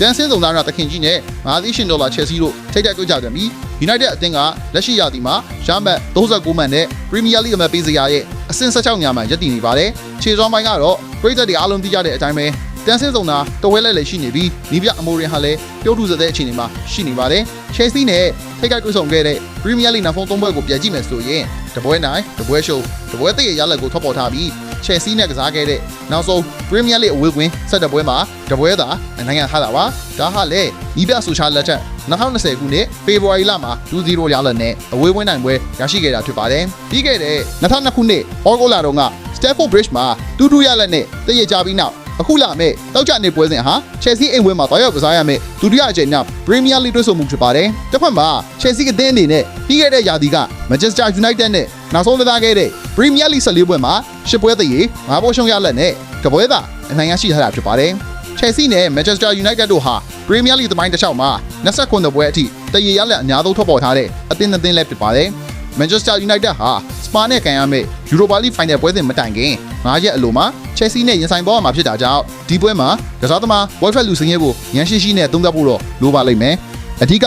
ဒန်ဆင်းစုံသားရသခင်ကြီးနဲ့ငါးသီးရှင်ဒေါ်လာချက်စီတို့ထိတ်တိုက်တွေ့ကြပြန်ပြီး United အသင်းကလက်ရှိရာသီမှာရမှတ်39မှတ်နဲ့ Premier League အမှတ်ပေးစရာရဲ့အဆင့်16ညမှာရပ်တည်နေပါတယ်။ခြေစွမ်းပိုင်းကတော့ပြည်သက်တွေအားလုံးသိကြတဲ့အတိုင်းပဲတန်ဆင်းစုံသားတဝဲလဲလဲရှိနေပြီးနီးပြအမိုရင်ဟာလည်းပြုတ်ထုစတဲ့အခြေအနေမှာရှိနေပါတယ်။ Chelsea နဲ့ထိတ်တိုက်တွေ့ဆုံခဲ့တဲ့ Premier League နောက်ဆုံး၃ပွဲကိုပြန်ကြည့်မယ်ဆိုရင်တပွဲနိုင်တပွဲရှုံးတပွဲသိရရလက်ကိုထွက်ပေါ်ထားပြီး Chelsea နဲ့ကစားခဲ့တဲ့နောက်ဆုံး Premier League အဝေးကွင်းဆက်တဲ့ပွဲမှာတပွဲသာအနိုင်ရထားတာပါဒါဟာလေဤပြဆိုရှာလက်ထက်2020ခုနှစ်ဖေဖော်ဝါရီလမှာ2-0ရလက်နဲ့အဝေးကွင်းနိုင်ပွဲရရှိခဲ့တာဖြစ်ပါတယ်ပြီးခဲ့တဲ့2002ခုနှစ်ဩဂုတ်လတုန်းက Stamford Bridge မှာ2-2ရလက်နဲ့တည့်ရကြပြီးနောက် အခုလာမဲ့တောက်ကြနေပွဲစဉ်ဟာ Chelsea အိမ်ဝင်းမှာတောက်ရောက်ကစားရမယ့်ဒုတိယအကြိမ်နောက် Premier League တွေ့ဆုံမှုဖြစ်ပါတယ်။တစ်ဖက်မှာ Chelsea အသင်းအနေနဲ့ပြီးခဲ့တဲ့ရာသီက Manchester United နဲ့နောက်ဆုံးလက်ခဲ့တဲ့ Premier League 14ပွဲမှာ10ပွဲသေးငါးပွဲရှုံးရလက်နဲ့တပွဲသာအနိုင်ရရှိထားတာဖြစ်ပါတယ်။ Chelsea နဲ့ Manchester United တို့ဟာ Premier League သမိုင်းတစ်လျှောက်မှာ29ပွဲအထိတရေရလက်အများဆုံးထွက်ပေါ်ထားတဲ့အသင်းအသင်းလည်းဖြစ်ပါတယ်။ Manchester United ဟာစ ပါနဲ့ကန်ရမယ့် Europa League Final ပွဲစဉ်မတိုင်ခင်၅ရက်အလိုမှာ Chelsea နဲ့ရင်ဆိုင်ပေါ်မှာဖြစ်တာကြောင့်ဒီပွဲမှာကစားသမား Wolfred လူစင်းရဲကိုရန်ရှိရှိနဲ့သုံးသပ်ဖို့တော့လိုပါလိမ့်မယ်။အဓိကက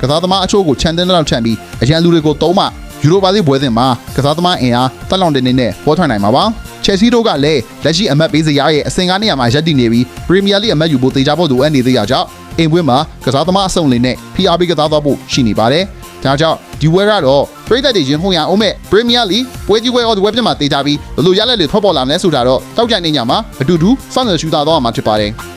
ကစားသမားအချို့ကိုခြံတဲ့လောက်ခြံပြီးအရန်လူတွေကိုသုံးမှ Europa League ပွဲစဉ်မှာကစားသမားအင်အားတက်လောင်တင်နေတဲ့ပေါ်ထွက်နိုင်မှာပါ။ Chelsea တို့ကလည်းလက်ရှိအမတ်ပေးစရာရဲ့အဆင့်ကားနေရာမှာရပ်တည်နေပြီး Premier League အမတ်ယူဖို့တေချာဖို့လိုအပ်နေသေးတာကြောင့်အိမ်ပွဲမှာကစားသမားအစုံလင်နဲ့ PRB ကစားသွားဖို့ရှိနေပါတယ်။ဒါကြောင့်ဒီဝဲကတော့ ပြည်သက်တွေရင်ခုန်ရအောင်မဲ့ Premier League ပွဲကြီးပွဲအော်ဒီဝက်ပြမှာတေချာပြီးဘယ်လိုရလက်တွေထွက်ပေါ်လာမလဲဆိုတာတော့တောက်ကြိုင်နေညမှာအတူတူစောင့်နေရှူတာတော့မှာဖြစ်ပါတယ်။